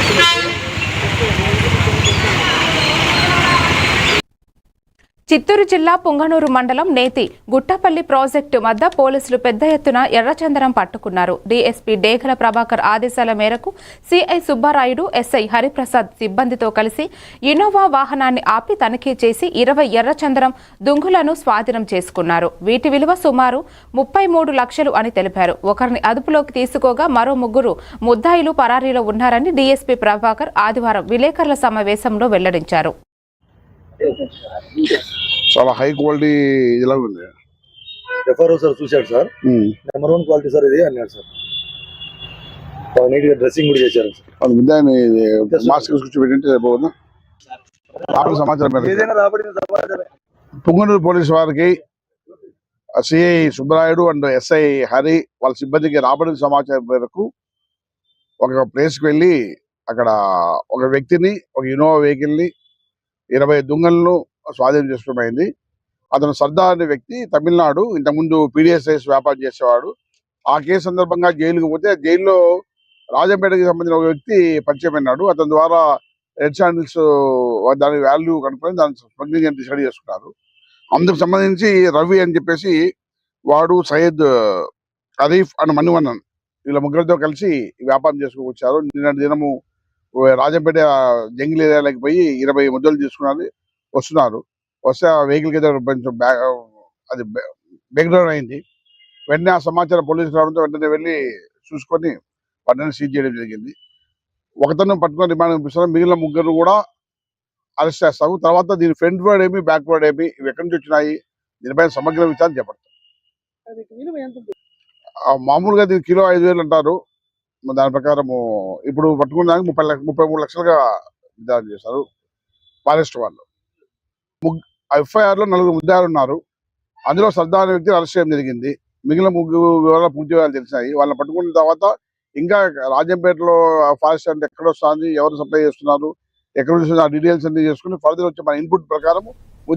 Thank you. Chittoor జిల్లా పుంగనూరు మండలం నేతి గుట్టపల్లి ప్రాజెక్టు వద్ద పోలీసులు పెద్ద ఎత్తున ఎర్రచందనం పట్టుకున్నారు. డీఎస్పీ డేగల ప్రభాకర్ ఆదేశాల మేరకు సిఐ సుబ్బారాయుడు ఎస్ఐ హరిప్రసాద్ సిబ్బందితో కలిసి ఇన్నోవా వాహనాన్ని ఆపి తనిఖీ చేసి ఇరవై ఎర్రచందనం దుంగులను స్వాధీనం చేసుకున్నారు. వీటి విలువ సుమారు ముప్పై మూడు లక్షలు అని తెలిపారు. ఒకరిని అదుపులోకి తీసుకోగా మరో ముగ్గురు ముద్దాయిలు పరారీలో ఉన్నారని డీఎస్పీ ప్రభాకర్ ఆదివారం విలేకరుల సమావేశంలో వెల్లడించారు. చాలా హై క్వాలిటీ ఇలా ఉంది. ఎఫ్ఆర్ఓ సార్ చూశాడు sir number one quality sir ఇది అన్నాడు సార్ బాగా నీట్గా డ్రెస్సింగ్ కూడా చేశారు సార్ ముద్దాన్ని మాస్క్ రాబడిన సమాచారం పుంగనూరు పోలీసు వారికి CI Subbarayudu and SI Hari వాళ్ళ సిబ్బందికి రాబడిన సమాచారం మేరకు ఒక ప్లేస్కి వెళ్ళి అక్కడ ఒక వ్యక్తిని ఒక ఇన్నోవా వెహికల్ని ఇరవై దుంగలను స్వాధీనం చేసుకోమైంది అతను సర్దార్ అనే వ్యక్తి తమిళనాడు ఇంతకుముందు పీడిఎస్ఐస్ వ్యాపారం చేసేవాడు. ఆ కేసు సందర్భంగా జైలుకు పోతే జైల్లో రాజంపేటకి సంబంధించిన ఒక వ్యక్తి పరిచయం అయినాడు. అతని ద్వారా రెడ్ శాండిల్స్ దాని వాల్యూ కనుక్కొని దాని స్మగ్లింగ్ అని డిసైడ్ చేసుకున్నారు. అందుకు సంబంధించి రవి అని చెప్పేసి వాడు సయ్యద్ అరీఫ్ అండ్ మణివన్నన్ వీళ్ళ ముగ్గురితో కలిసి ఈ వ్యాపారం చేసుకువచ్చారు నిన్నటి దినము రాజంపేట జంగిల్ ఏరియాలోకి పోయి ఇరవై ముద్దలు తీసుకున్నారు. వస్తున్నారు. వస్తే ఆ వెహికల్కి కొంచెం అది బ్రేక్ డౌన్ అయింది. వెంటనే ఆ సమాచారం పోలీసులు రావడంతో వెంటనే వెళ్ళి చూసుకొని వాటిని సీజ్ చేయడం జరిగింది. ఒకతను పట్టుకొని రిమాండ్ పంపిస్తారు. మిగిలిన ముగ్గురు కూడా అరెస్ట్ చేస్తాము తర్వాత దీని ఫ్రంట్ వర్డ్ ఏమి బ్యాక్ వర్డ్ ఏమి ఇవి ఎక్కడి నుంచి వచ్చినాయి దీనిపైన సమగ్ర విచారణ చేపడతాం మామూలుగా దీని కిలో ఐదు వేలు అంటారు. దాని ప్రకారము ఇప్పుడు పట్టుకున్న దానికి ముప్పై లక్ష ముప్పై మూడు లక్షలుగా విధానం చేశారు ఫారెస్ట్ వాళ్ళు. ఎఫ్ఐఆర్లో నలుగురు ముద్దాయాలు ఉన్నారు. అందులో సర్దార్ అనే వ్యక్తిని అరెస్ట్ చేయడం జరిగింది. మిగిలిన ముగ్గురు వివరాలు పూర్తి వివరాలు తెలిసినాయి. వాళ్ళని పట్టుకున్న తర్వాత ఇంకా రాజంపేటలో ఫారెస్ట్ అంటే ఎక్కడ వస్తుంది ఎవరు సప్లై చేస్తున్నారు ఎక్కడ నుంచి ఆ డీటెయిల్స్ అన్ని చేసుకుని ఫర్దర్ వచ్చే మన ఇన్పుట్ ప్రకారం